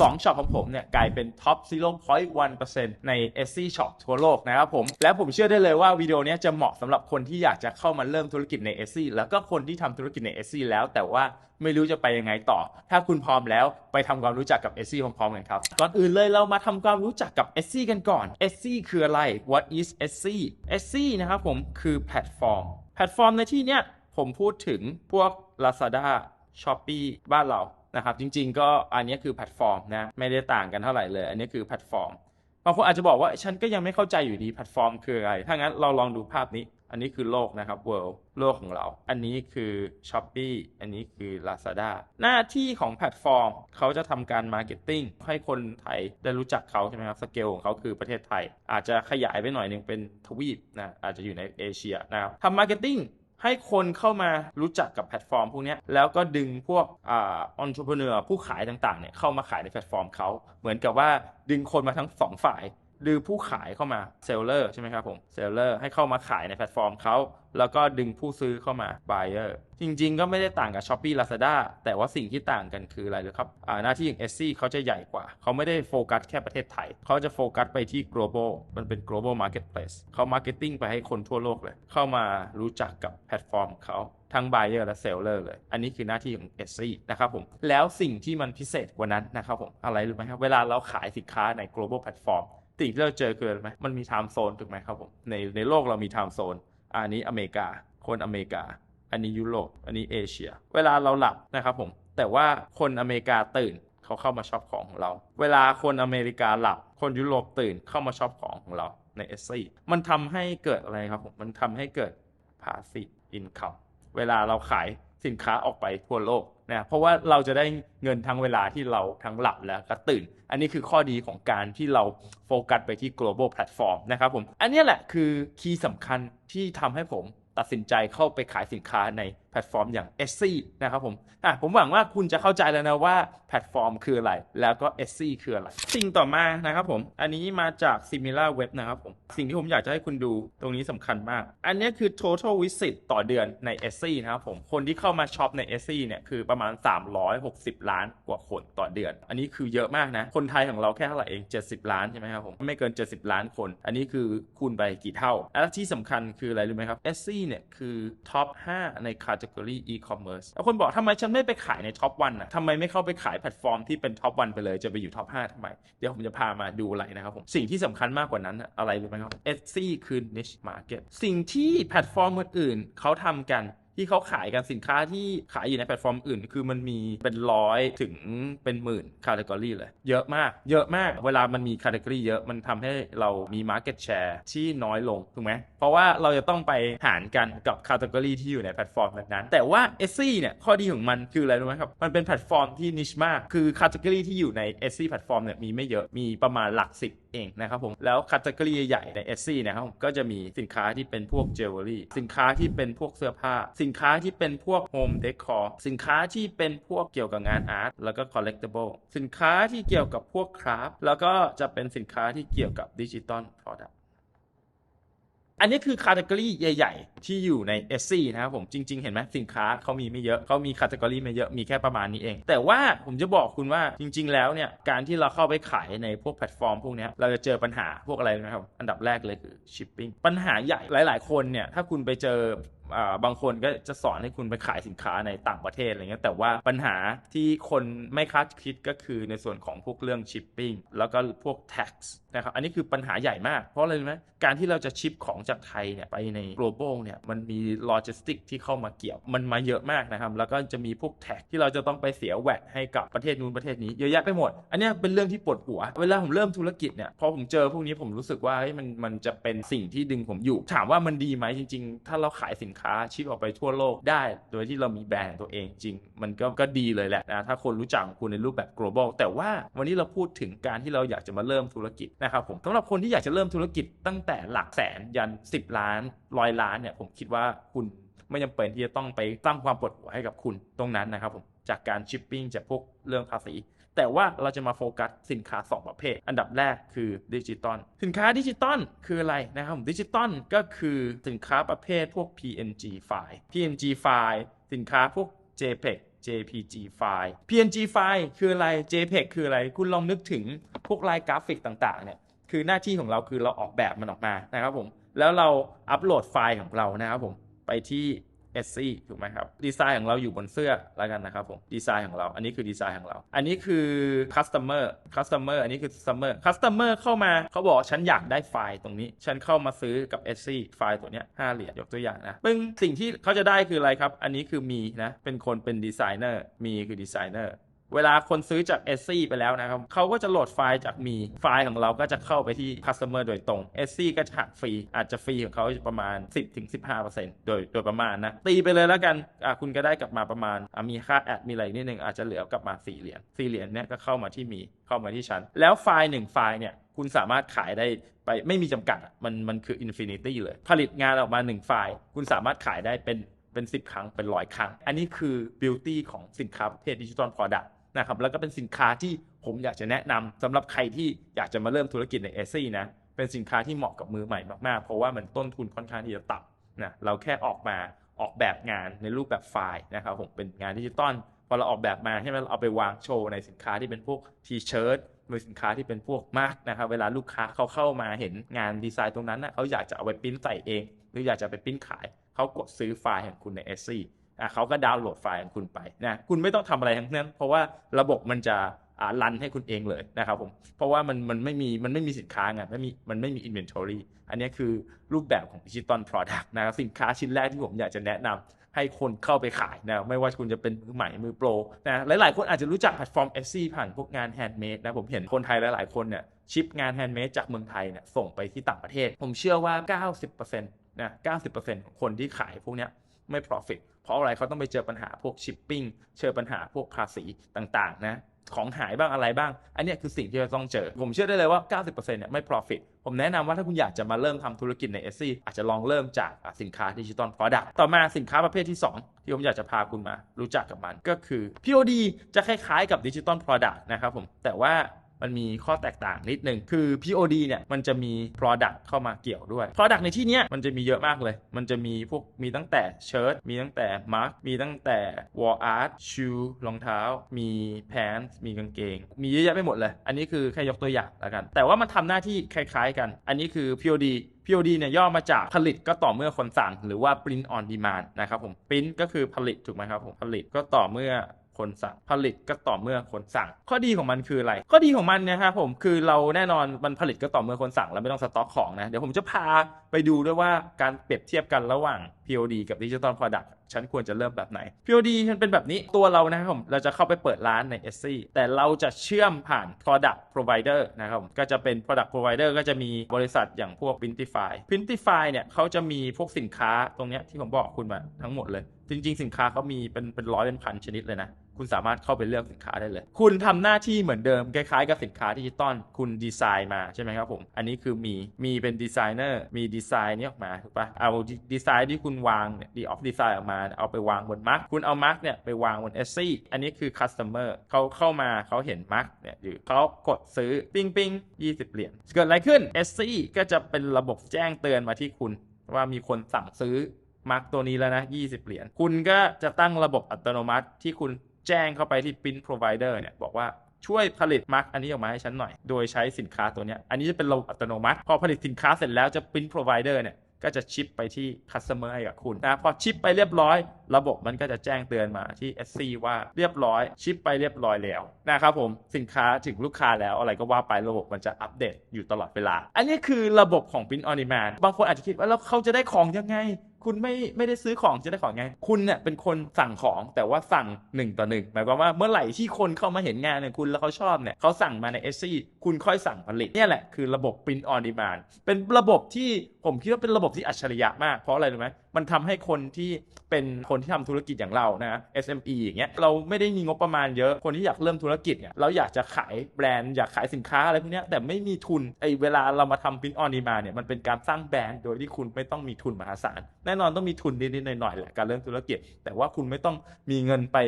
สองช็อปของผมเนี่ยกลายเป็นท็อป0.1%ใน s อ Shop ทั่วโลกนะครับผม และผมเชื่อได้เลยว่าวิดีโอนี้จะเหมาะสำหรับคนที่อยากจะเข้ามาเริ่มธุรกิจใน s อแล้วก็คนที่ทำธุรกิจใน s อแล้วแต่ว่าไม่รู้จะไปยังไงต่อ ถ้าคุณพร้อมแล้วไปทำความรู้จักกับ s อพร้อมๆกันครับ ก่อนอื่นเลยเรามาทำความรู้จักกับ s อกันก่อน s อคืออะไร what is s อ s อนะครับผมคือแพลตฟอร์ม แพลตฟอร์มในที่เนี้ยผมพูดถึงพวก Lazada Shopee บ้านเรา นะครับจริง ๆ ก็อันนี้คือแพลตฟอร์มนะไม่ได้ต่างกันเท่าไหร่เลย อันนี้คือแพลตฟอร์มบางคนอาจจะบอกว่าฉันก็ยังไม่เข้าใจอยู่ดีแพลตฟอร์มคืออะไร ถ้างั้นเราลองดูภาพนี้ อันนี้คือโลกนะครับ world โลกของเรา อันนี้คือ Shopee อันนี้คือ Lazada หน้าที่ของแพลตฟอร์ม เขาจะทำการมาร์เก็ตติ้งให้คนไทยได้รู้จักเขาใช่ไหมครับ สเกลของเขาคือประเทศไทย อาจจะขยายไปหน่อยหนึงเป็นทวีปนะอาจจะอยู่ในเอเชียนะครับทำมาร์เก็ตติ้ง ให้คนเข้ามารู้จักกับแพลตฟอร์มพวกนี้แล้วก็ดึงพวกอ่าอนทร p เนอร์ผู้ขายต่างๆเนี่ยเข้ามาขายในแพลตฟอร์มเขาเหมือนกับว่าดึงคนมาทั้งสองฝ่าย ดึงผู้ขายเข้ามาเซลเลอร์ใช่ไหมครับผมเซลเลอร์ให้เข้ามาขายในแพลตฟอร์มเขาแล้วก็ดึงผู้ซื้อเข้ามา buyer จริงๆ ก็ไม่ได้ต่างกับ Shopee Lazada แต่ว่าสิ่งที่ต่างกันคืออะไรหรือครับหน้าที่ของ s อเขาจะใหญ่กว่า เขาไม่ได้โฟกัสแค่ประเทศไทย เขาจะโฟกัสไปที่ global มันเป็น global marketplace เขา marketing ไปให้คนทั่วโลกเลย เข้ามารู้จักกับแพลตฟอร์มเขาทั้ง buyer และ seller เลย อันนี้คือหน้าที่ของ s อนะครับผม แล้วสิ่งที่มันพิเศษกว่านั้นนะครับผม อะไรรู้ไหมครับ เวลาเราขายสินค้าใน global platform สิ่งที่เราเจอคืออะไรไหมมันมี time zone ถูกไหมครับผมในในโลกเรามี time zone อันนี้อเมริกา คนอเมริกา อันนี้ยุโรปอันนี้เอเชีย เวลาเราหลับนะครับผมแต่ว่าคนอเมริกาตื่นเขาเข้ามาช็อปของของเรา เวลาคนอเมริกาหลับ คนยุโรปตื่นเข้ามาช็อปของของเราในเอสซีมันทำให้เกิดอะไรครับผมมันทำให้เกิด passive income เวลาเราขายสินค้าออกไปทั่วโลก นะเพราะว่าเราจะได้เงินทั้งเวลาที่เราทั้งหลับแล้วก็ตื่น อันนี้คือข้อดีของการที่เราโฟกัสไปที่ global platform นะครับผม อันนี้แหละคือคีย์สำคัญที่ทำให้ผมตัดสินใจเข้าไปขายสินค้าใน พลตฟอร์มอย่าง s อนะครับผมอะผมหวังว่าคุณจะเข้าใจแล้วนะว่าแพลตฟอร์มคืออะไร แล้วก็ s อคืออะไร สิ่งต่อมานะครับผมอันนี้มาจาก Similar Web นะครับผมสิ่งที่ผมอยากจะให้คุณดูตรงนี้สำคัญมาก อันนี้คือ total visit ต่อเดือนใน s อนะครับผมคนที่เข้ามาช็อปใน s อเนี่ยคือประมาณ 360 ล้านกว่าคนต่อเดือน อันนี้คือเยอะมากนะคนไทยของเราแค่เท่าไหร่เอง 70 ล้านใช่ไหมครับผมไม่เกิน 70 ล้านคน อันนี้คือคูณไปกี่เท่าและที่สำคัญคืออะไรรู้ไหมครับ s อเนี่ยคือท็อป5ใน category e-commerce แล้วคนบอกทำไมฉันไม่ไปขายในท็อปวันอะทำไมไม่เข้าไปขายแพลตฟอร์มที่เป็นท็อปวันไปเลยจะไปอยู่ท็อปห้าทำไม เดี๋ยวผมจะพามาดูอะไรนะครับผมสิ่งที่สำคัญมากกว่านั้นอะไรรู้ไหมครับ Etsy คือ niche market สิ่งที่แพลตฟอร์มอื่นๆเขาทำกัน ที่เขาขายกันสินค้าที่ขายอยู่ในแพลตฟอร์มอื่น คือมันมีเป็นร้อยถึงเป็นหมื่นคาตากรีเลย เยอะมาก เยอะมาก เวลามันมีคาตากรีเยอะมันทำให้เรามี Market Share ที่น้อยลงถูกไหมเพราะว่าเราจะต้องไปหารกันกับคาตากรีที่อยู่ในแพลตฟอร์มนั้นๆแต่ว่า e s ซเนี่ยข้อดีของมันคืออะไรรู้ไหมครับ มันเป็นแพลตฟอร์มที่นิชมาก คือคาตากรีที่อยู่ใน e s ซแพลตฟอร์มเนี่ยมีไม่เยอะมีประมาณหลักสิบเองนะครับผมแล้วคัตเตอรี่ใหญ่ใน e อ y นะครับก็จะมีสินค้าที่เป็นพวกเจวเวลรี่สินค้าที่เป็นพวกเสื้อผ้าสินค้าที่เป็นพวกโฮมเดคอร์สินค้าที่เป็นพวกเกี่ยวกับงานอาร์ตแล้วก็คอลเลกติเบิลสินค้าที่เกี่ยวกับพวกคราฟแล้วก็จะเป็นสินค้าที่เกี่ยวกับดิจิตอลพรอดักอันนี้คือคาต e กรีใหญ่ ๆ ที่อยู่ใน s อนะครับผมจริง ๆ เห็นไหมสินค้าเขามีไม่เยอะเขามีคาต e กรีไม่เยอะมีแค่ประมาณนี้เอง แต่ว่าผมจะบอกคุณว่าจริง ๆ แล้วเนี่ยการที่เราเข้าไปขายในพวกแพลตฟอร์มพวกนี้เราจะเจอปัญหาพวกอะไรนะครับ อันดับแรกเลยคือชิปปิ้งปัญหาใหญ่หลาย ๆ คนเนี่ยถ้าคุณไปเจอ บางคนก็จะสอนให้คุณไปขายสินค้าในต่างประเทศอะไรเงี้ยแต่ว่าปัญหาที่คนไม่คาดคิดก็คือในส่วนของพวกเรื่องชิปปิ้งแล้วก็พวก tax นะครับอันนี้คือปัญหาใหญ่มาก เพราะอะไรรู้ไหมการที่เราจะชิปของจากไทยเนี่ยไปใน global เนี่ยมันมีโลจิสติกที่เข้ามาเกี่ยว มันมาเยอะมากนะครับ แล้วก็จะมีพวก tax ที่เราจะต้องไปเสียแวดให้กับประเทศนู้นประเทศนี้เยอะแยะไปหมด อันนี้เป็นเรื่องที่ปวดหัว เวลาผมเริ่มธุรกิจเนี่ยพอผมเจอพวกนี้ผมรู้สึกว่าเฮ้ยมันมันจะเป็นสิ่งที่ดึงผมอยู่ ถามว่ามันดีไหมจริง ๆ ถ้าเราขายสินค้าชิปออกไปทั่วโลกได้ โดยที่เรามีแบรนด์ตัวเองจริง มันก็ก็ดีเลยแหละนะถ้าคนรู้จักคุณในรูปแบบ global แต่ว่าวันนี้เราพูดถึงการที่เราอยากจะมาเริ่มธุรกิจนะครับผมสำหรับคนที่อยากจะเริ่มธุรกิจตั้งแต่หลักแสนยัน 10 ล้านร้อยล้านเนี่ยผมคิดว่าคุณไม่จำเป็นที่จะต้องไปตั้งความปวดหัวให้กับคุณตรงนั้นนะครับผมจากการชิปปิ้งจากพวกเรื่องภาษี แต่ว่าเราจะมาโฟกัสสินค้า 2 ประเภท อันดับแรกคือดิจิตอลสินค้าดิจิตอลคืออะไรนะครับดิจิตอลก็คือสินค้าประเภทพวก PNG ไฟล์ PNG ไฟล์สินค้าพวก JPEG JPG ไฟล์ PNG ไฟล์คืออะไร JPEG คืออะไร คุณลองนึกถึงพวกลายกราฟิกต่างๆเนี่ยคือหน้าที่ของเราคือเราออกแบบมันออกมานะครับผมแล้วเราอัปโหลดไฟล์ของเรานะครับผมไปที่ s c ถูกไหมครับดีไซน์ของเราอยู่บนเสื้อแล้วกันนะครับผมดีไซน์ของเรา อันนี้คือดีไซน์ของเรา อันนี้คือ customer customer อันนี้คือ customer customer เข้ามาเขาบอกฉันอยากได้ไฟล์ตรงนี้ ฉันเข้ามาซื้อกับ s c ไฟล์ตัวเนี้ย5เหรียญยกตัวอย่างนะปึ้งสิ่งที่เขาจะได้คืออะไรครับ อันนี้คือมีนะเป็นคนเป็นดีไซเนอร์มีคือดีไซเนอร์ เวลาคนซื้อจาก s c ไปแล้วนะครับเขาก็จะโหลดไฟล์จากมีไฟล์ของเราก็จะเข้าไปที่ customer โดยตรง s c ก็จะหักฟรี อาจจะฟรีของเขาประมาณ 10-15%โดยโดยประมาณนะ ตีไปเลยแล้วกันคุณก็ได้กลับมาประมาณมีค่าแอดมีอะไรนิดนึงอาจจะเหลือกลับมา 4 เหรียญ4เหรียญเนี่ยก็เข้ามาที่มีเข้ามาที่ชั้น แล้วไฟล์หนึ่งไฟล์เนี่ยคุณสามารถขายได้ไปไม่มีจำกัดมันมันคืออินฟินิตี้เลย ผลิตงานออกมา 1 ไฟล์ คุณสามารถขายได้เป็นเป็น 10 ครั้งเป็นร้อยครั้ง อันนี้คือบิวตี้ของสินค้าประเภทดิจิตอลพอดัก นะครับแล้วก็เป็นสินค้าที่ผมอยากจะแนะนำสำหรับใครที่อยากจะมาเริ่มธุรกิจในเอซี่นะเป็นสินค้าที่เหมาะกับมือใหม่มากๆ เพราะว่ามันต้นทุนค่อนข้างที่จะต่ำนะเราแค่ออกมาออกแบบงานในรูปแบบไฟล์นะครับผมเป็นงานดิจิตอลพอเราออกแบบมาใช่ไหมเราเอาไปวางโชว์ในสินค้าที่เป็นพวกทีเชิ้ตหรือสินค้าที่เป็นพวกมาร์กนะครับเวลาลูกค้าเขาเข้ามาเห็นงานดีไซน์ตรงนั้นนะเขาอยากจะเอาไปปริ้นใส่เอง หรืออยากจะไปปริ้นขายเขากดซื้อไฟล์ของคุณในเอซี่ อะเขาก็ดาวน์โหลดไฟล์ของคุณไปนะคุณไม่ต้องทำอะไรทั้งนั้น เพราะว่าระบบมันจะอ่ารันให้คุณเองเลยนะครับผมเพราะว่ามันมันไม่มีมันไม่มีสินค้าไงไม่มีมันไม่มี inventory อันนี้คือรูปแบบของดิจิตอล product นะครับสินค้าชิ้นแรกที่ผมอยากจะแนะนำให้คนเข้าไปขายนะไม่ว่าคุณจะเป็นมือใหม่มือโปรนะหลาย ๆ คนอาจจะรู้จักแพลตฟอร์ม Etsy ผ่านพวกงานแฮนด์เมดนะผมเห็นคนไทยหลาย ๆ คนเนี่ยชิปงานแฮนด์เมดจากเมืองไทยเนี่ยส่งไปที่ต่างประเทศ ผมเชื่อว่า 90%นะ90%ของคนที่ขายพวกเนี้ยไม่ profit เพราะอะไรเขาต้องไปเจอปัญหาพวก shipping เจอปัญหาพวกภาษีต่างๆนะของหายบ้างอะไรบ้าง อันนี้คือสิ่งที่เราต้องเจอ ผมเชื่อได้เลยว่า 90%เนี่ยไม่ profit ผมแนะนำว่าถ้าคุณอยากจะมาเริ่มทำธุรกิจใน s อซี่อาจจะลองเริ่มจากสินค้าดิจิตอล product ต่อมาสินค้าประเภทที่ 2 ที่ผมอยากจะพาคุณมารู้จักกับมันก็คือ POD จะคล้ายๆกับดิจิตอล product นะครับผมแต่ว่า มันมีข้อแตกต่างนิดหนึ่งคือ POD เนี่ยมันจะมี Product เข้ามาเกี่ยวด้วย Product ในที่เนี้ยมันจะมีเยอะมากเลย มันจะมีพวกมีตั้งแต่เชิ้ตมีตั้งแต่มาร์กมีตั้งแต่ wall art shoe รองเท้า มี pants มีกางเกง มีเยอะแยะไปหมดเลย อันนี้คือแค่ยกตัวอย่างแล้วกัน แต่ว่ามันทำหน้าที่คล้ายๆกัน อันนี้คือ POD POD เนี่ยย่อมาจากผลิตก็ต่อเมื่อคนสั่ง หรือว่า print on demand นะครับผม print ก็คือผลิตถูกไหมครับผมผลิตก็ต่อเมื่อ คนสั่งผลิตก็ต่อเมื่อคนสั่ง ข้อดีของมันคืออะไร ข้อดีของมันนะครับผมคือเราแน่นอนมันผลิตก็ต่อเมื่อคนสั่ง แล้วไม่ต้องสต็อกของนะเดี๋ยวผมจะพาไปดูด้วยว่าการเปรียบเทียบกันระหว่าง POD กับ Digital Product ฉันควรจะเริ่มแบบไหน POD ฉันเป็นแบบนี้ตัวเรานะครับผมเราจะเข้าไปเปิดร้านใน s อแต่เราจะเชื่อมผ่าน Product Provider นะครับผมก็จะเป็น Product Provider ก็จะมีบริษัทอย่างพวก Printify Printify เนี่ยเขาจะมีพวกสินค้าตรงเนี้ยที่ผมบอกคุณมาทั้งหมดเลย จริง ๆ สินค้าเขามีเป็นเป็นร้อยเป็นพันชนิดเลยนะ คุณสามารถเข้าไปเลือกสินค้าได้เลย คุณทำหน้าที่เหมือนเดิม คล้าย ๆ กับสินค้าดิจิตอลคุณดีไซน์มาใช่ไหมครับผม อันนี้คือมีมีเป็นดีไซเนอร์มีดีไซน์นี้ออกมาถูกปะเอาดีไซน์ที่คุณวางเนี่ยดีออฟดีไซน์ออกมา เอาไปวางบนมาร์กคุณเอามาร์กเนี่ยไปวางบนเอสซี่อันนี้คือคัสเตอร์เขาเข้ามาเขาเห็นมาร์กเนี่ยอยู่เขากดซื้อปิ้งปิ้ง20เหรียญเกิดอะไรขึ้นเอสซี่ก็จะเป็นระบบแจ้งเตือนมาที่คุณ ว่ามีคนสั่งซื้อมาร์กตัวนี้แล้วนะ20 เหรียญคุณก็จะตั้งระบบอัตโนมัติที่คุณ แจ้งเข้าไปที่ Print Provider เนี่ยบอกว่าช่วยผลิตมาร์กอันนี้ออกมาให้ฉันหน่อย โดยใช้สินค้าตัวนี้ อันนี้จะเป็นระบบอัตโนมัติ พอผลิตสินค้าเสร็จแล้วจะ Print Provider เนี่ยก็จะชิปไปที่ Customer ให้กับคุณนะพอชิปไปเรียบร้อย ระบบมันก็จะแจ้งเตือนมาที่ SC ว่าเรียบร้อย ชิปไปเรียบร้อยแล้วนะครับผมสินค้าถึงลูกค้าแล้วอะไรก็ว่าไประบบมันจะอัปเดตอยู่ตลอดเวลา อันนี้คือระบบของ Print on Demand บางคนอาจจะคิดว่าแล้วเขาจะได้ของยังไง คุณไม่ไม่ได้ซื้อของจะได้ของไง คุณเนี่ยเป็นคนสั่งของแต่ว่าสั่ง1ต่อ1หมายความว่าเมื่อไหร่ที่คนเข้ามาเห็นงานเนี่ยคุณแล้วเขาชอบเนี่ยเขาสั่งมาใน s อซีคุณค่อยสั่งผลิตเนี่ยแหละคือระบบ print on demand เป็นระบบที่ผมคิดว่าเป็นระบบที่อัจฉริยะมากเพราะอะไรรู้ไหมมันทำให้คนที่เป็นคนที่ทำธุรกิจอย่างเรานะ SME อย่างเงี้ยเราไม่ได้มีงบประมาณเยอะคนที่อยากเริ่มธุรกิจเนี่ยเราอยากจะขายแบรนด์อยากขายสินค้าอะไรพวกเนี้ยแต่ไม่มีทุนไอ้เวลาเรามาทำ print on demand เนี่ยมันเป็นการสร้างแบรนด์โดยที่คุณไม่ต้องมีทุนมหาศาล แน่นอนต้องมีทุนนิดๆหน่อยๆแหละการเริ่มธุรกิจ แต่ว่าคุณไม่ต้องมีเงินไป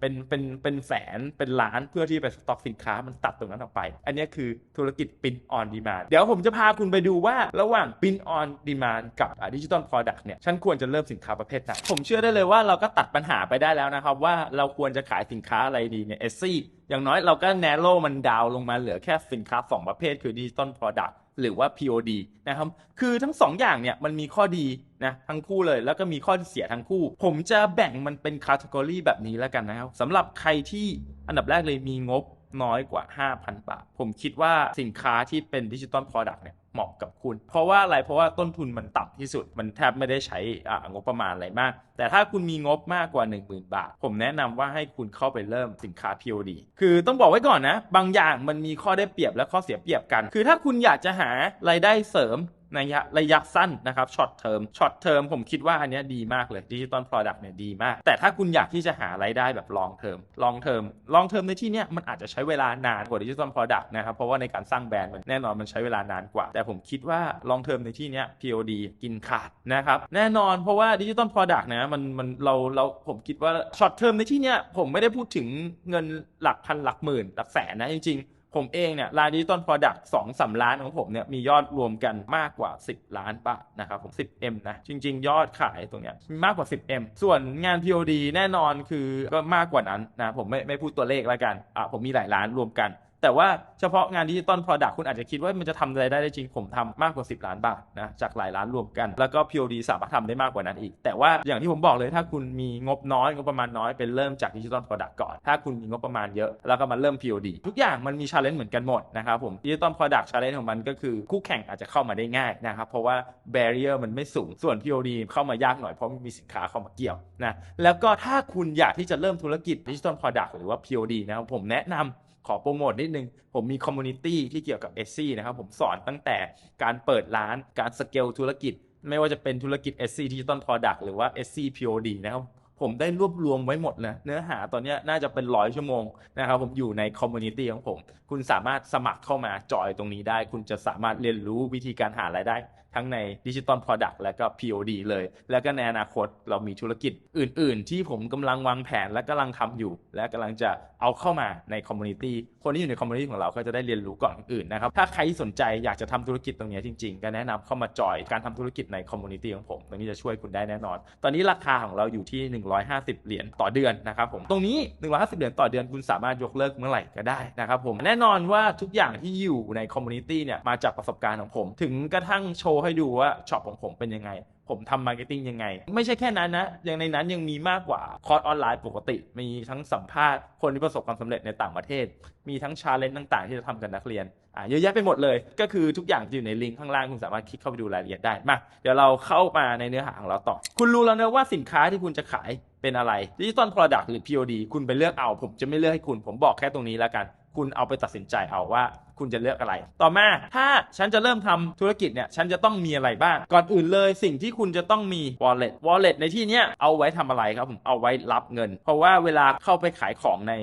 เป็นเป็นเป็นแสนเป็นล้านเพื่อที่ไปสต็อกสินค้ามันตัดตรงนั้นออกไป อันนี้คือธุรกิจ Print on Demand เดี๋ยวผมจะพาคุณไปดูว่าระหว่าง Print on Demand กับดิจิตอล Product เนี่ยฉันควรจะเริ่มสินค้าประเภทไหนผมเชื่อได้เลยว่าเราก็ตัดปัญหาไปได้แล้วนะครับ ว่าเราควรจะขายสินค้าอะไรดีเนี่ยเอซี่อย่างน้อยเราก็แนโรมันดาวลงมาเหลือแค่สินค้า 2 ประเภทคือดิจิตอล Product หรือว่า POD นะครับคือทั้งสองอย่างเนี่ยมันมีข้อดีนะทั้งคู่เลยแล้วก็มีข้อเสียทั้งคู่ ผมจะแบ่งมันเป็นคาตากรีแบบนี้แล้วกันนะครับสำหรับใครที่อันดับแรกเลยมีงบน้อยกว่า 5,000 บาท ผมคิดว่าสินค้าที่เป็นดิจิตอลพอดักเนี่ย เหมาะกับคุณ เพราะว่าอะไรเพราะว่าต้นทุนมันต่ำที่สุดมันแทบไม่ได้ใช้อ่างบประมาณอะไรมาก แต่ถ้าคุณมีงบมากกว่า 10,000 บาท ผมแนะนำว่าให้คุณเข้าไปเริ่มสินค้า POD คือต้องบอกไว้ก่อนนะ บางอย่างมันมีข้อได้เปรียบและข้อเสียเปรียบกัน คือถ้าคุณอยากจะหารายได้เสริมระยะระยะสั้นนะครับช็อตเทอมช็อตเทอมผมคิดว่าอันนี้ดีมากเลยดิจิตอล Product เนี่ยดีมาก แต่ถ้าคุณอยากที่จะหารายได้แบบลองเทอมลองเทอมลองเทอมในที่เนี้ยมันอาจจะใช้เวลานานกว่าดิจิตอล Product นะครับ เพราะว่าในการสร้างแบรนด์มันแน่นอนมันใช้เวลานานกว่า แต่ผมคิดว่าลองเทอมในที่เนี้ย POD กินขาดนะครับแน่นอนเพราะว่าดิจิตอล Product นะมันมันเราเราผมคิดว่าช็อตเทอมในที่เนี้ยผมไม่ได้พูดถึงเงินหลักพันหลักหมื่นหลักแสนนะจริงๆ ผมเองเนี่ยรายดิจิตอลพอดักสองสามล้านของผมเนี่ยมียอดรวมกันมากกว่า 10 ล้านบาทนะครับผม 10M นะจริง ๆ ยอดขายตรงเนี้ยมีมากกว่า 10M ส่วนงาน POD แน่นอนคือก็มากกว่านั้นนะผมไม่ไม่พูดตัวเลขแล้วกันอะผมมีหลายล้านรวมกัน แต่ว่าเฉพาะงานดิจิตอล Product คุณอาจจะคิดว่ามันจะทำอะไรได้ได้จริงผมทำมากกว่า 10 ล้านบาทนะจากหลายล้านรวมกัน แล้วก็ POD สามารถทำได้มากกว่านั้นอีก แต่ว่าอย่างที่ผมบอกเลยถ้าคุณมีงบน้อยงบประมาณน้อยเป็นเริ่มจากดิจิตอล Product ก่อน ถ้าคุณมีงบประมาณเยอะแล้วก็มาเริ่ม POD ทุกอย่างมันมี challenge เหมือนกันหมดนะครับผมดิจิตอล Product challenge ของมันก็คือคู่แข่งอาจจะเข้ามาได้ง่ายนะครับเพราะว่า barrier มันไม่สูงส่วน POD เข้ามายากหน่อยเพราะมีสินค้าเข้ามาเกี่ยวนะแล้วก็ถ้าคุณอยากที่จะเริ่มธุรกิจดิจิตอล Product หรือว่า POD นะครับผมแนะนำ ขอโปรโมทนิดนึง ผมมีคอมมูนิตี้ที่เกี่ยวกับ s อนะครับ ผมสอนตั้งแต่การเปิดร้านการสเกลธุรกิจ ไม่ว่าจะเป็นธุรกิจ SC Digital Product หรือว่า SC POD นะครับผมได้รวบรวมไว้หมดนะเนื้อหาตอนนี้น่าจะเป็นร้อยชั่วโมงนะครับผมอยู่ในคอมมูนิตี้ของผม คุณสามารถสมัครเข้ามาจอยตรงนี้ได้ คุณจะสามารถเรียนรู้วิธีการหารายได้ ทั้งในดิจิตอล Product และก็ POD เลย แล้วก็ในอนาคตเรามีธุรกิจอื่น ๆ ที่ผมกำลังวางแผนและกำลังทำอยู่ และกำลังจะเอาเข้ามาในคอมมูนิตี้คนที่อยู่ในคอมมูนิตี้ของเราก็จะได้เรียนรู้ก่อนอื่นนะครับถ้าใครสนใจอยากจะทำธุรกิจตรงนี้จริง ๆ ก็แนะนำเข้ามาจอยการทำธุรกิจในคอมมูนิตี้ของผมตรงนี้จะช่วยคุณได้แน่นอน ตอนนี้ราคาของเราอยู่ที่ 150 เหรียญต่อเดือนนะครับผมตรงนี้ 150 เหรียญต่อเดือนคุณสามารถยกเลิกเมื่อไหร่ก็ได้นะครับผมแน่นอนว่าทุกอย่างที่อยู่ในคอมมูนิตี้เนี่ยมาจากประสบการณ์ของผม ถึงกระทั่งโชว์ให้ดูว่าช็อปของผมเป็นยังไง ผมทำมาร์เก็ตติ้งยังไง ไม่ใช่แค่นั้นนะยังในนั้นยังมีมากกว่าคอร์สออนไลน์ปกติ มีทั้งสัมภาษณ์คนที่ประสบความสำเร็จในต่างประเทศ มีทั้งชาเลนจ์ต่าง ๆ ที่จะทำกับนักเรียนอ่าเยอะแยะไปหมดเลย ก็คือทุกอย่างจะอยู่ในลิงก์ข้างล่างคุณสามารถคลิกเข้าไปดูรายละเอียดได้มาเดี๋ยวเราเข้ามาในเนื้อหาของเราต่อ คุณรู้แล้วนะว่าสินค้าที่คุณจะขายเป็นอะไรดิจิตอล Product หรือ POD คุณไปเลือกเอา ผมจะไม่เลือกให้คุณ ผมบอกแค่ตรงนี้แล้วกัน คุณเอาไปตัดสินใจเอาว่า คุณจะเลือกอะไร ต่อมาถ้าฉันจะเริ่มทำธุรกิจเนี่ยฉันจะต้องมีอะไรบ้าง ก่อนอื่นเลยสิ่งที่คุณจะต้องมี wallet wallet ในที่เนี้ยเอาไว้ทำอะไรครับผมเอาไว้รับเงิน เพราะว่าเวลาเข้าไปขายของใน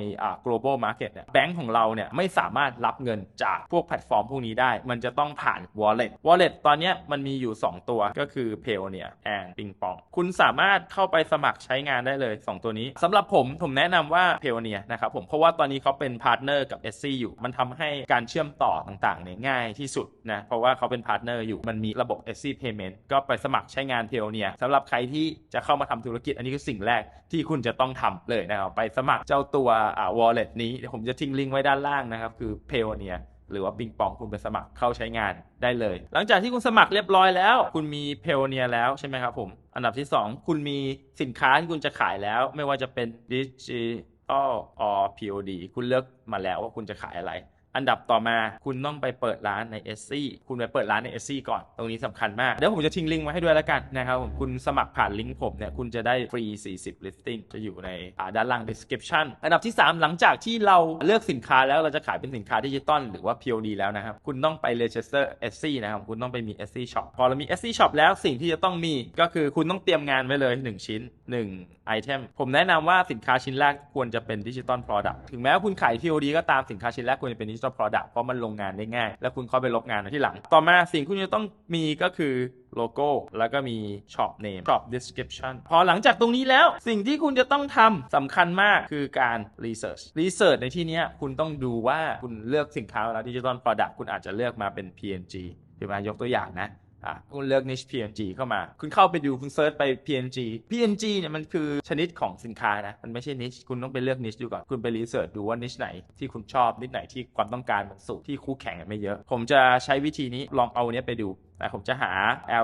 global market เนี่ยแบงก์ของเราเนี่ยไม่สามารถรับเงินจากพวกแพลตฟอร์มพวกนี้ได้ มันจะต้องผ่าน wallet wallet ตอนเนี้ยมันมีอยู่ 2 ตัวก็คือ Payoneer and Pingpong คุณสามารถเข้าไปสมัครใช้งานได้เลย 2 ตัวนี้สำหรับผมผมแนะนำว่า Payoneer นะครับผมเพราะว่าตอนนี้เขาเป็นพาร์ทเนอร์กับ SC อยู่มันทำให้การเชื่อมต่อต่างๆเนี่ยง่ายที่สุดนะเพราะว่าเขาเป็นพาร์ทเนอร์อยู่มันมีระบบ SC Payment ก็ไปสมัครใช้งาน Payoneer สำหรับใครที่จะเข้ามาทำธุรกิจ อันนี้คือสิ่งแรกที่คุณจะต้องทำเลยนะครับไปสมัครเจ้าตัวอ่า wallet นี้เดี๋ยวผมจะทิ้งลิงก์ไว้ด้านล่างนะครับคือ Payoneer หรือว่าปิงปองคุณไปสมัครเข้าใช้งานได้เลย หลังจากที่คุณสมัครเรียบร้อยแล้ว คุณมีเพลเนียแล้วใช่ไหมครับผม อันดับที่ 2 คุณมีสินค้าที่คุณจะขายแล้ว ไม่ว่าจะเป็นดิจิตอลอ POD คุณเลือกมาแล้วว่าคุณจะขายอะไร อันดับต่อมาคุณต้องไปเปิดร้านใน s อคุณไปเปิดร้านใน s อก่อนตรงนี้สำคัญมาก เดี๋ยวผมจะทิ้งลิงก์ไว้ให้ด้วยแล้วกันนะครับผมคุณสมัครผ่านลิงก์ผมเนี่ยคุณจะได้ฟรี 40 listing จะอยู่ในด้านล่าง description อันดับที่ 3 หลังจากที่เราเลือกสินค้าแล้วเราจะขายเป็นสินค้าดิจิตอลหรือว่า POD แล้วนะครับคุณต้องไป register s อนะครับคุณต้องไปมี s อ shop พอเรามี s อ shop แล้วสิ่งที่จะต้องมีก็คือคุณต้องเตรียมงานไว้เลย 1 ชิ้น1ไอเทมผมแนะนำว่าสินค้าชิ้นแรกควรจะเป็นดิจิตอล product ถึงแม้ว่าคุณขาย POD ก็ตามสินค้าชิ้นแรกควรจะเป็นดิจิ Digital Product เพราะมันลงงานได้ง่าย แล้วคุณเข้าไปลบงานที่หลัง ต่อมาสิ่งคุณจะต้องมีก็คือโลโก้ แล้วก็มี Shop Name Shop Description พอหลังจากตรงนี้แล้วสิ่งที่คุณจะต้องทำสำคัญมากคือการ Research Research ในที่นี้คุณต้องดูว่าคุณเลือกสินค้าแล้วดิจิตอล Product คุณอาจจะเลือกมาเป็น PNG ถูกไหมยกตัวอย่างนะ อะคุณเลือก niche PNG เข้ามา คุณเข้าไปดูคุณเซิร์ชไป PNG PNG เนี่ยมันคือชนิดของสินค้านะ มันไม่ใช่ niche คุณต้องไปเลือก niche ดูก่อน คุณไปรีเสิร์ชดูว่า niche ไหนที่คุณชอบ niche ไหนที่ความต้องการมันสูงที่คู่แข่งไม่เยอะ ผมจะใช้วิธีนี้ลองเอาเนี้ยไปดูแต่ผมจะหา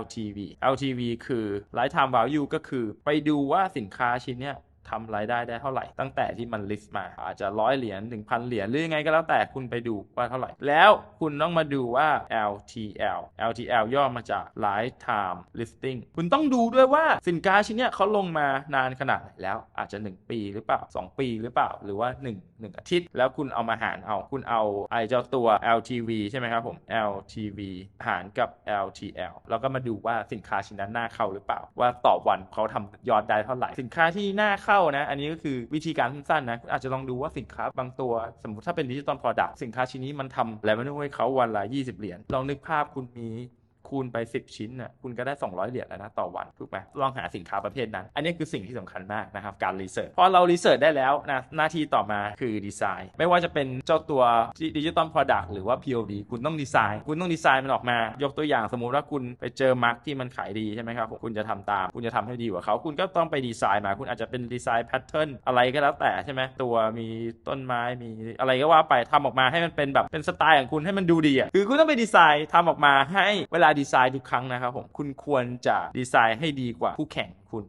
LTV LTV คือ lifetime value ก็คือไปดูว่าสินค้าชิ้นเนี้ย ทำรายได้ได้เท่าไหร่ ตั้งแต่ที่มันลิสต์มา อาจจะร้อยเหรียญ1,000เหรียญหรือยังไงก็แล้วแต่คุณไปดูว่าเท่าไหร่ แล้วคุณต้องมาดูว่า LTL LTL ย่อมาจาก lifetime listing คุณต้องดูด้วยว่าสินค้าชิ้นเนี้ยเขาลงมานานขนาดไหนแล้วอาจจะ 1 ปีหรือเปล่า 2 ปีหรือเปล่าหรือว่า 1 1 อาทิตย์ แล้วคุณเอามาหารเอาคุณเอาไอเจ้าตัว LTV ใช่ไหมครับผม LTV หารกับ LTL แล้วก็มาดูว่าสินค้าชิ้นนั้นน่าเข้าหรือเปล่า ว่าต่อวันเขาทำยอดได้เท่าไหร่ สินค้าที่น่าเข้านะ อันนี้ก็คือวิธีการสั้นๆนะคุณอาจจะลองดูว่าสินค้าบางตัว สมมติถ้าเป็นดิจิตอลพอร์ตสินค้าชิ้นนี้มันทำแล้วมันให้เขาวันละ 20 เหรียญลองนึกภาพคุณมี คูณไป 10 ชิ้นน่ะคุณก็ได้ 200 เหรียญแล้วนะต่อวันถูกไหมลองหาสินค้าประเภทนั้น อันนี้คือสิ่งที่สำคัญมากนะครับการรีเสิร์ชพอเรารีเสิร์ชได้แล้วนะหน้าที่ต่อมาคือดีไซน์ ไม่ว่าจะเป็นเจ้าตัวดิจิตอล Product หรือว่า POD คุณต้องดีไซน์ คุณต้องดีไซน์มันออกมา ยกตัวอย่างสมมุติว่าคุณไปเจอมาร์กที่มันขายดีใช่ไหมครับคุณจะทำตาม คุณจะทำให้ดีกว่าเขา คุณก็ต้องไปดีไซน์มา คุณอาจจะเป็นดีไซน์แพทเทิร์นอะไรก็แล้วแต่ใช่ไหมตัวมีต้นไม้มีอะไรก็ว่าไปทำออกมาให้มันเป็นแบบเป็นสไตล์ของคุณให้มันดูดีอะคือคุณต้องไปดีไซน์ทำออกมาให้เวลาดีไซน์ทุกครั้งนะครับผมคุณควรจะดีไซน์ให้ดีกว่าคู่แข่งคุณ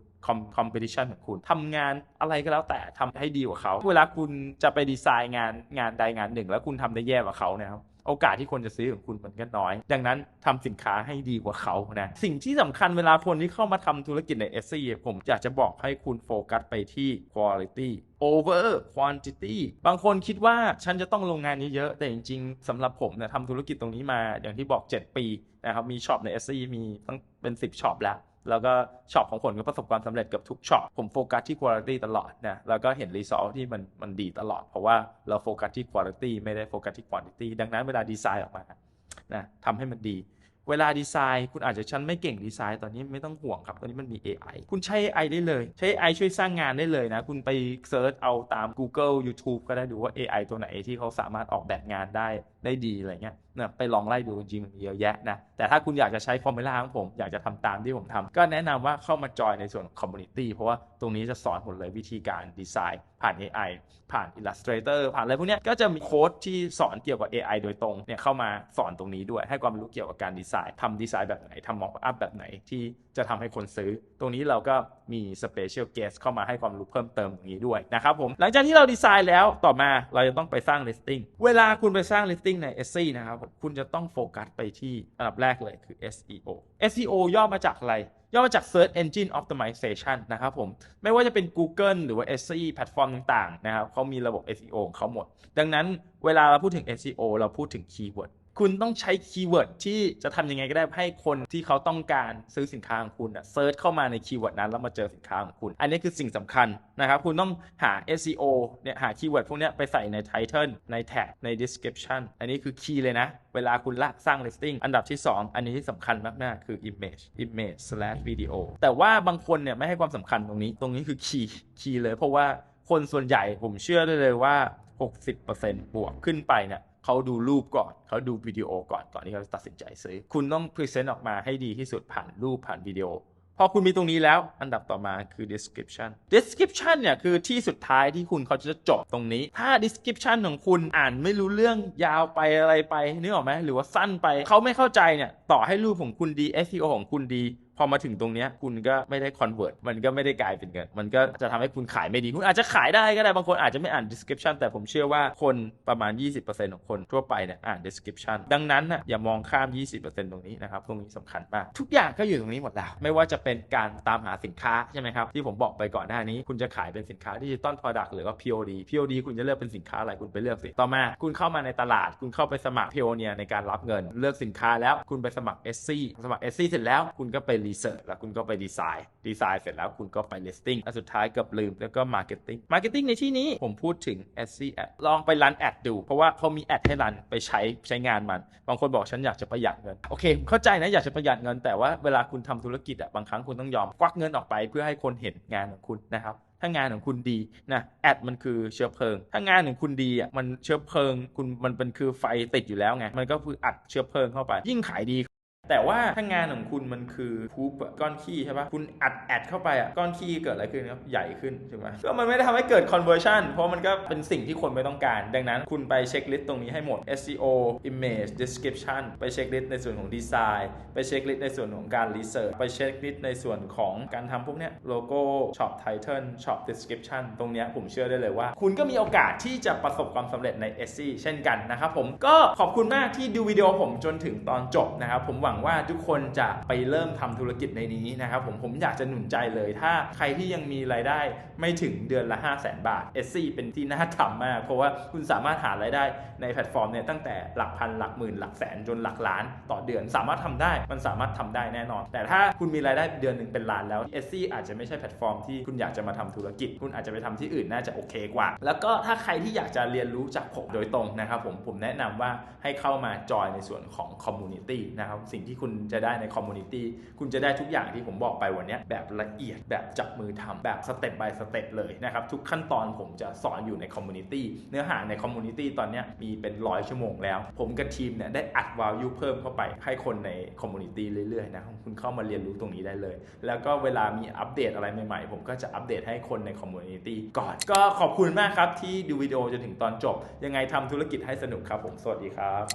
คอมเพติชันของคุณทำงานอะไรก็แล้วแต่ทำให้ดีกว่าเขา เวลาคุณจะไปดีไซน์งานงานใดงานหนึ่ง แล้วคุณทำได้แย่กว่าเขาเนี่ยครับ โอกาสที่คนจะซื้อของคุณมันก็น้อย ดังนั้นทำสินค้าให้ดีกว่าเขานะ สิ่งที่สำคัญเวลาคนที่เข้ามาทำธุรกิจใน s อ e ผมอยากจะบอกให้คุณโฟกัสไปที่ quality over quantity บางคนคิดว่าฉันจะต้องลงงานเยอะๆแต่จริงๆสำหรับผมเนี่ยทำธุรกิจตรงนี้มาอย่างที่บอก 7 ปีนะครับมีช็อปใน s อ e มีตั้งเป็น 10ช็อปแล้ว แล้วก็ช็อปของผลก็ประสบความสำเร็จเกับทุกช็อปผมโฟกัสที่ quality ตลอดนะแล้วก็เห็น result ที่มันมันดีตลอด เพราะว่าเราโฟกัสที่ quality ไม่ได้โฟกัสที่ quantity ดังนั้นเวลาดีไซน์ออกมานะทำให้มันดี เวลาดีไซน์คุณอาจจะฉันไม่เก่งดีไซน์ตอนนี้ไม่ต้องห่วงครับตอนนี้มันมี AI คุณใช้ AI ได้เลย ใช้ AI ช่วยสร้างงานได้เลยนะ คุณไปเซิร์ชเอาตาม Google YouTube ก็ได้ดูว่า AI ตัวไหนที่เขาสามารถออกแบบงานได้ ได้ดีอะไรเงี้ยนะไปลองไล่ดูจริงมันมีเยอะแยะนะ แต่ถ้าคุณอยากจะใช้ฟอร์มูลาของผม อยากจะทำตามที่ผมทำก็แนะนำว่าเข้ามาจอยในส่วนของคอมมูนิตี้เพราะว่าตรงนี้จะสอนหมดเลยวิธีการดีไซน์ ผ่าน AI ผ่าน Illustrator ผ่านอะไรพวกเนี้ยก็จะมีโค้ดที่สอนเกี่ยวกับ AI โดยตรงเนี่ยเข้ามาสอนตรงนี้ด้วย ให้ความรู้เกี่ยวกับการดีไซน์ทำดีไซน์แบบไหนทำมอกอัพแบบไหนที่จะทำให้คนซื้อ ตรงนี้เราก็ มีสเปเชียลเกสเข้ามาให้ความรู้เพิ่มเติมตรงนี้ด้วยนะครับผม หลังจากที่เราดีไซน์แล้วต่อมาเราจะต้องไปสร้าง listing เวลาคุณไปสร้าง listing ใน s อ e นะครับคุณจะต้องโฟกัสไปที่อันดับแรกเลยคือ SEO SEO ย่อมาจากอะไรย่อมาจาก Search Engine Optimization นะครับผม ไม่ว่าจะเป็น Google หรือว่า SE แพลตฟอร์มต่างๆนะครับเขามีระบบ SEO ของเขาหมด ดังนั้นเวลาเราพูดถึง SEO เราพูดถึงคีย์เวิร์ด คุณต้องใช้คีย์เวิร์ดที่จะทำยังไงก็ได้ให้คนที่เขาต้องการซื้อสินค้าของคุณเซิร์ชเข้ามาในคีย์เวิร์ดนั้นแล้วมาเจอสินค้าของคุณ อันนี้คือสิ่งสำคัญนะครับ คุณต้องหา SEO เนี่ยหาคีย์เวิร์ดพวกนี้ไปใส่ใน Title ใน Tag ใน Description อันนี้คือคีย์เลยนะ เวลาคุณละสร้าง listing อันดับที่ 2 อันนี้ที่สำคัญมากๆคือ image image slash video แต่ว่าบางคนเนี่ยไม่ให้ความสำคัญตรงนี้ ตรงนี้คือคีย์คีย์เลยเพราะว่าคนส่วนใหญ่ผมเชื่อได้เลยว่า 60%บวกขึ้นไปเนี่ย เขาดูรูปก่อน เขาดูวิดีโอก่อนก่อนที่เขาตัดสินใจซื้อ คุณต้องพรีเซนต์ออกมาให้ดีที่สุดผ่านรูปผ่านวิดีโอ พอคุณมีตรงนี้แล้วอันดับต่อมาคือ description description เนี่ยคือที่สุดท้ายที่คุณเขาจะจบตรงนี้ ถ้า description ของคุณอ่านไม่รู้เรื่องยาวไปอะไรไปนึกออกไหมหรือว่าสั้นไปเขาไม่เข้าใจเนี่ยต่อให้รูปของคุณดี SEO ของคุณดีพอมาถึงตรงเนี้ยคุณก็ไม่ได้ convert มันก็ไม่ได้กลายเป็นเงินมันก็จะทำให้คุณขายไม่ดี คุณอาจจะขายได้ก็ได้บางคนอาจจะไม่อ่าน description แต่ผมเชื่อว่าคนประมาณ 20%ของคนทั่วไปเนี่ยอ่าน description ดังนั้นน่ะอย่ามองข้าม 20%ตรงนี้นะครับตรงนี้สำคัญมากทุกอย่างก็อยู่ตรงนี้หมดแล้ว ไม่ว่าจะเป็นการตามหาสินค้าใช่ไหมครับที่ผมบอกไปก่อนหน้านี้ คุณจะขายเป็นสินค้าดิจิตอล product หรือว่า POD POD คุณจะเลือกเป็นสินค้าอะไรคุณไปเลือกสิต่อมาคุณเข้ามาในตลาด คุณเข้าไปสมัคร Pioneer ในการรับเงิน เลือกสินค้าแล้วคุณไปสมัคร SC สมัคร SC เสร็จแล้วคุณก็ไปรี research แล้วคุณก็ไปดีไซน์ดีไซน์เสร็จแล้วคุณก็ไป listing และสุดท้ายเกับลืมแล้วก็ marketing marketing ในที่นี้ผมพูดถึง SC ad ลองไปรันแอดดู เพราะว่าเขามีแอดให้รันไปใช้ใช้งานมัน บางคนบอกฉันอยากจะประหยัดเงิน โอเค เข้าใจนะอยากจะประหยัดเงิน แต่ว่าเวลาคุณทำธุรกิจอะบางครั้งคุณต้องยอมควักเงินออกไปเพื่อให้คนเห็นงานของคุณนะครับถ้างานของคุณดีนะแอดมันคือเชื้อเพลิง ถ้างานของคุณดีอะมันเชื้อเพลิง คุณมันเป็นคือไฟติดอยู่แล้วไงมันก็คืออัดเชื้อเพลิงเข้าไป ยิ่งขายดี แต่ว่าถ้างานของคุณมันคือพูปก้อนขี้ใช่ปะคุณอัดแอดเข้าไปอะก้อนขี้เกิดอะไรขึ้นครับใหญ่ขึ้นใช่ไหมก็มันไม่ได้ทำให้เกิด conversion เพราะมันก็เป็นสิ่งที่คนไม่ต้องการ ดังนั้นคุณไปเช็คลิสต์ตรงนี้ให้หมด SEO image description ไปเช็คลิสต์ในส่วนของดีไซน์ไปเช็คลิสต์ในส่วนของการ research ไปเช็คลิสต์ในส่วนของการทำพวกเนี้ยโลโก้ shop title shop description ตรงเนี้ยผมเชื่อได้เลยว่า คุณก็มีโอกาสที่จะประสบความสำเร็จใน SE เช่นกันนะครับผมก็ขอบคุณมากที่ดูวิดีโอผมจนถึงตอนจบนะครับผมหวังว่าทุกคนจะไปเริ่มทำธุรกิจในนี้นะครับผมผมอยากจะหนุนใจเลย ถ้าใครที่ยังมีรายได้ไม่ถึงเดือนละ 5 0 0 0 0 0บาท SC เป็นที่น่าทำมาก เพราะว่าคุณสามารถหารายได้ในแพลตฟอร์มเนี่ยตั้งแต่หลักพันหลักหมื่นหลักแสนจนหลักล้านต่อเดือน สามารถทำได้มันสามารถทำได้แน่นอน แต่ถ้าคุณมีรายได้เดือนหนึ่งเป็นล้านแล้ว SC อาจจะไม่ใช่แพลตฟอร์มที่คุณอยากจะมาทำธุรกิจ คุณอาจจะไปทำที่อื่นน่าจะโอเคกว่า แล้วก็ถ้าใครที่อยากจะเรียนรู้จากผมโดยตรงนะครับผมผมแนะนำว่าให้เข้ามาจอยในส่วนของคอมมูนิตี้นะครับสิ่งที่คุณจะได้ในคอมมูนิตี้คุณจะได้ทุกอย่างที่ผมบอกไปวันนี้แบบละเอียดแบบจับมือทำแบบสเต็ป by สเต็ปเลยนะครับ ทุกขั้นตอนผมจะสอนอยู่ในคอมมูนิตี้เนื้อหาในคอมมูนิตี้ตอนนี้มีเป็นร้อยชั่วโมงแล้ว ผมกับทีมเนี่ยได้อัดวาลูเพิ่มเข้าไปให้คนในคอมมูนิตี้เรื่อยๆนะคุณเข้ามาเรียนรู้ตรงนี้ได้เลย แล้วก็เวลามีอัปเดตอะไรใหม่ๆ ผมก็จะอัปเดตให้คนในคอมมูนิตี้ก่อน ก็ขอบคุณมากครับที่ดูวิดีโอจนถึงตอนจบ ยังไงทำธุรกิจให้สนุกครับผมสวัสดีครับ